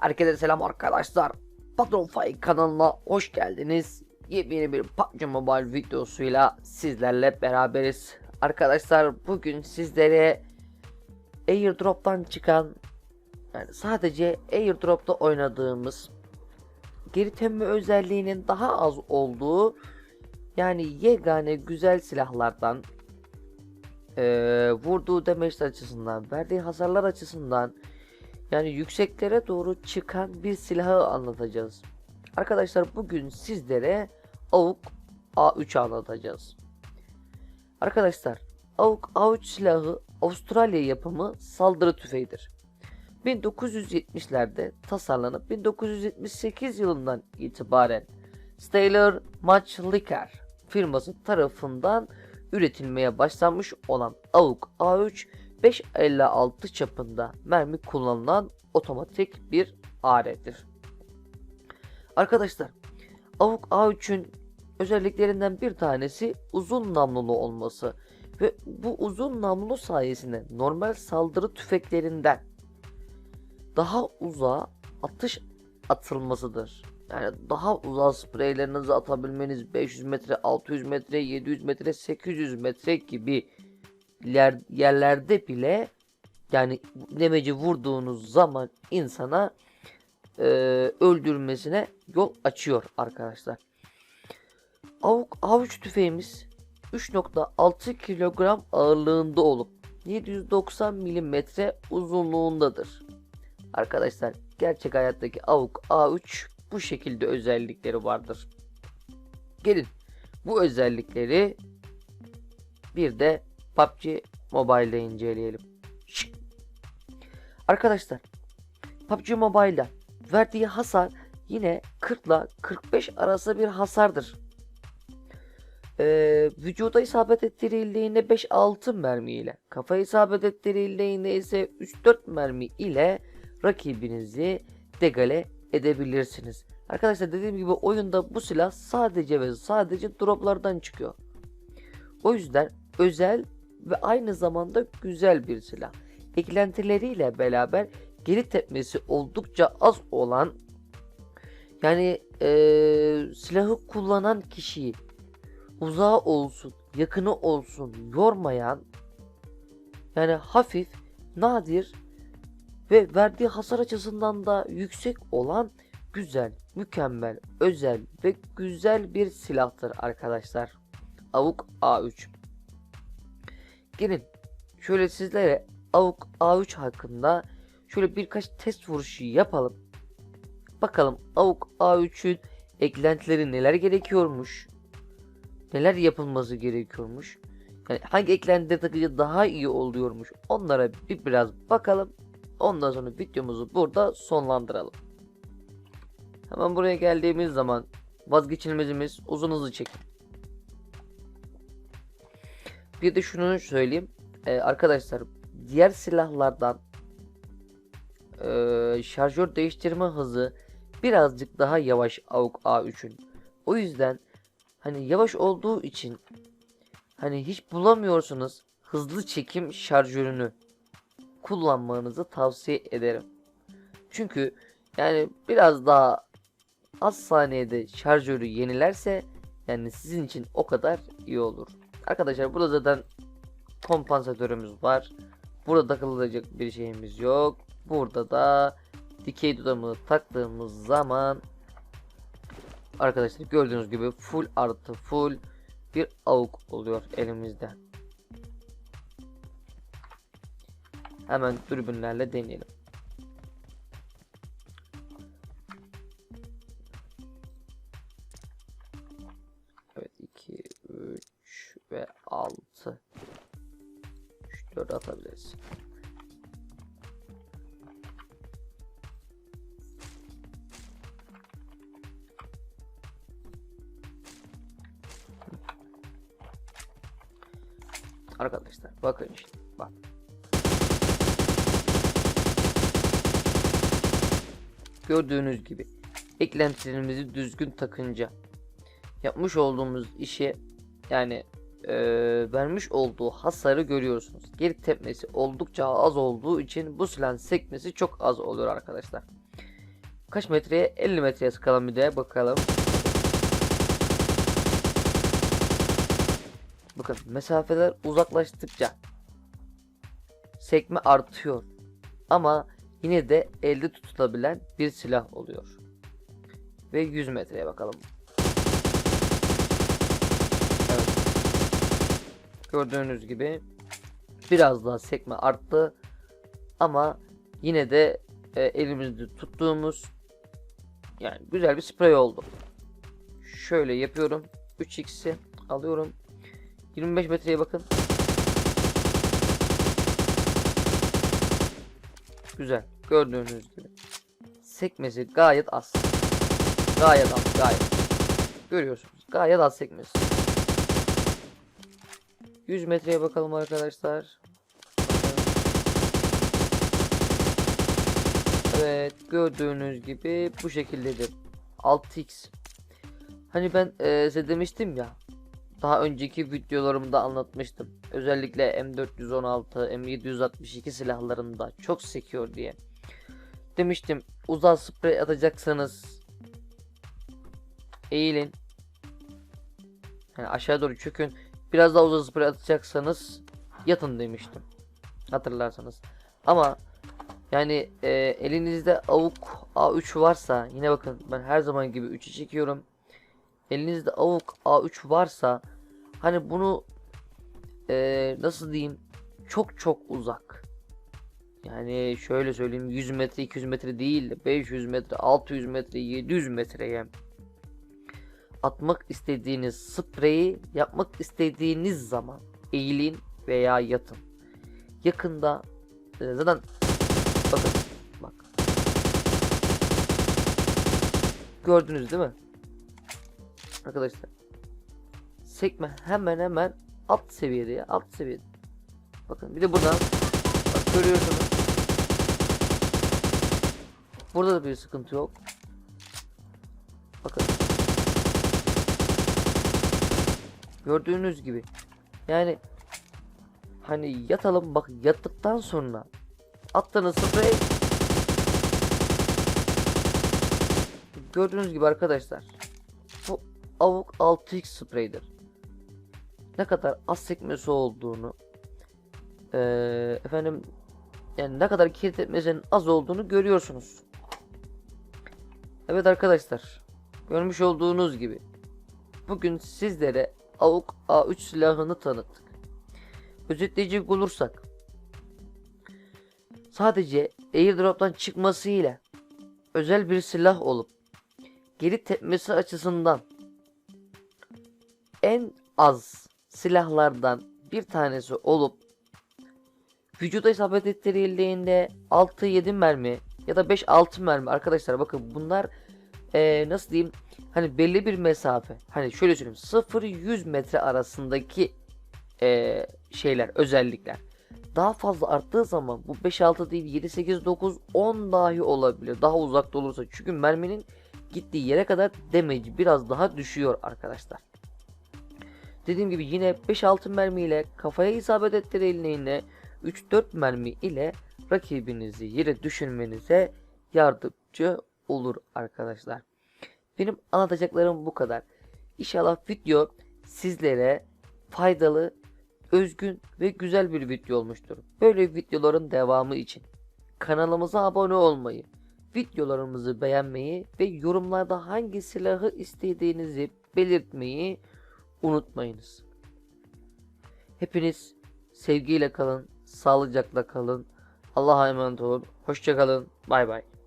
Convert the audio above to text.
Herkese selam arkadaşlar. Patron Fay kanalına hoş geldiniz. Yepyeni bir PUBG Mobile videosuyla sizlerle beraberiz. Arkadaşlar bugün sizlere Airdrop'tan çıkan yani sadece Airdrop'ta oynadığımız geri temme özelliğinin daha az olduğu yani yegane güzel silahlardan eee, vurduğu damage açısından verdiği hasarlar açısından yani yükseklere doğru çıkan bir silahı anlatacağız. Arkadaşlar bugün sizlere AUK A3 anlatacağız. Arkadaşlar AUK A3 silahı Avustralya yapımı saldırı tüfeğidir. 1970'lerde tasarlanıp 1978 yılından itibaren Staller Machliker firması tarafından üretilmeye başlanmış olan AUK A3 5.56 çapında mermi kullanılan otomatik bir alettir. Arkadaşlar AUK A3'ün özelliklerinden bir tanesi uzun namlulu olması ve bu uzun namlulu sayesinde normal saldırı tüfeklerinden daha uzağa atış atılmasıdır. Yani daha uzağa spreylerinizi atabilmeniz 500 metre, 600 metre, 700 metre, 800 metre gibi yer, yerlerde bile yani demeci vurduğunuz zaman insana e, öldürmesine yol açıyor arkadaşlar. Avuk avuç tüfeğimiz 3.6 kilogram ağırlığında olup 790 milimetre uzunluğundadır. Arkadaşlar gerçek hayattaki avuk A3 bu şekilde özellikleri vardır. Gelin bu özellikleri bir de PUBG Mobile'de inceleyelim. Şık. Arkadaşlar PUBG Mobile'da verdiği hasar yine 40 ile 45 arası bir hasardır. Ee, vücuda isabet ettirildiğinde 5-6 mermi ile kafaya isabet ettirildiğinde ise 3-4 mermi ile rakibinizi degale edebilirsiniz. Arkadaşlar dediğim gibi oyunda bu silah sadece ve sadece droplardan çıkıyor. O yüzden özel ve aynı zamanda güzel bir silah. Eklentileriyle beraber geri tepmesi oldukça az olan yani eee, silahı kullanan kişiyi uzağı olsun, yakını olsun yormayan yani hafif, nadir ve verdiği hasar açısından da yüksek olan güzel, mükemmel, özel ve güzel bir silahtır arkadaşlar. Avuk A3. Gelin şöyle sizlere Avuk A3 hakkında şöyle birkaç test vuruşu yapalım. Bakalım Avuk A3'ün eklentileri neler gerekiyormuş? Neler yapılması gerekiyormuş? Yani hangi eklentileri takınca daha iyi oluyormuş? Onlara bir biraz bakalım. Ondan sonra videomuzu burada sonlandıralım. Hemen buraya geldiğimiz zaman vazgeçilmezimiz uzun hızlı çekim. Bir de şunu söyleyeyim. Ee, arkadaşlar diğer silahlardan ee, şarjör değiştirme hızı birazcık daha yavaş AUK A3'ün. O yüzden hani yavaş olduğu için hani hiç bulamıyorsunuz hızlı çekim şarjörünü kullanmanızı tavsiye ederim. Çünkü yani biraz daha az saniyede şarjörü yenilerse yani sizin için o kadar iyi olur. Arkadaşlar burada zaten kompansatörümüz var. Burada takılacak bir şeyimiz yok. Burada da dikey dudamı taktığımız zaman arkadaşlar gördüğünüz gibi full artı full bir avuk oluyor elimizde. Hemen dürbünlerle deneyelim. 3, 4 atabiliriz. Arkadaşlar bakın işte bak. Gördüğünüz gibi eklentilerimizi düzgün takınca yapmış olduğumuz işe yani eee, vermiş olduğu hasarı görüyorsunuz. Geri tepmesi oldukça az olduğu için bu silahın sekmesi çok az oluyor arkadaşlar. kaç metreye? 50 metreye sıkalım bir de bakalım. Bakın mesafeler uzaklaştıkça sekme artıyor. Ama yine de elde tutulabilen bir silah oluyor. Ve 100 metreye bakalım. Gördüğünüz gibi biraz daha sekme arttı. Ama yine de e, elimizde tuttuğumuz yani güzel bir sprey oldu. Şöyle yapıyorum. 3x'i alıyorum. 25 metreye bakın. Güzel. Gördüğünüz gibi. Sekmesi gayet az. Gayet az. Gayet. Görüyorsunuz. Gayet az sekmesi. 100 metreye bakalım arkadaşlar. Evet gördüğünüz gibi bu şekildedir. 6x. Hani ben e, size demiştim ya. Daha önceki videolarımda anlatmıştım. Özellikle M416, M762 silahlarında çok sekiyor diye. Demiştim uzak sprey atacaksanız eğilin. Yani aşağı doğru çökün. Biraz daha uzak sprey atacaksanız yatın demiştim. Hatırlarsanız. Ama yani e, elinizde avuk A3 varsa yine bakın ben her zaman gibi 3'ü çekiyorum. Elinizde avuk A3 varsa hani bunu e, nasıl diyeyim çok çok uzak. Yani şöyle söyleyeyim 100 metre 200 metre değil de 500 metre 600 metre 700 metreye atmak istediğiniz spreyi yapmak istediğiniz zaman eğilin veya yatın. Yakında e, zaten bakın bak gördünüz değil mi? Arkadaşlar sekme hemen hemen alt seviyede ya alt seviyede. Bakın bir de buradan bak görüyorsunuz. Burada da bir sıkıntı yok. Gördüğünüz gibi. Yani hani yatalım bak yattıktan sonra attığınız sprey gördüğünüz gibi arkadaşlar bu avuk 6x spreydir. Ne kadar az sekmesi olduğunu eee, efendim yani ne kadar kilit etmesinin az olduğunu görüyorsunuz. Evet arkadaşlar görmüş olduğunuz gibi bugün sizlere AUK A3 silahını tanıttık. Özetleyecek olursak sadece airdrop'tan çıkmasıyla özel bir silah olup geri tepmesi açısından en az silahlardan bir tanesi olup vücuda isabet ettirildiğinde 6-7 mermi ya da 5-6 mermi arkadaşlar bakın bunlar eee, nasıl diyeyim? Hani belli bir mesafe. Hani şöyle söyleyeyim 0-100 metre arasındaki eee, şeyler özellikler. Daha fazla arttığı zaman bu 5-6 değil 7 8 9 10 dahi olabilir. Daha uzakta olursa. Çünkü merminin gittiği yere kadar damage biraz daha düşüyor arkadaşlar. Dediğim gibi yine 5-6 mermi ile kafaya isabet ettirildiğinde 3-4 mermi ile rakibinizi yere düşürmenize yardımcı olur arkadaşlar. Benim anlatacaklarım bu kadar. İnşallah video sizlere faydalı, özgün ve güzel bir video olmuştur. Böyle videoların devamı için kanalımıza abone olmayı, videolarımızı beğenmeyi ve yorumlarda hangi silahı istediğinizi belirtmeyi unutmayınız. Hepiniz sevgiyle kalın, sağlıcakla kalın. Allah'a emanet olun. Hoşçakalın. Bay bay.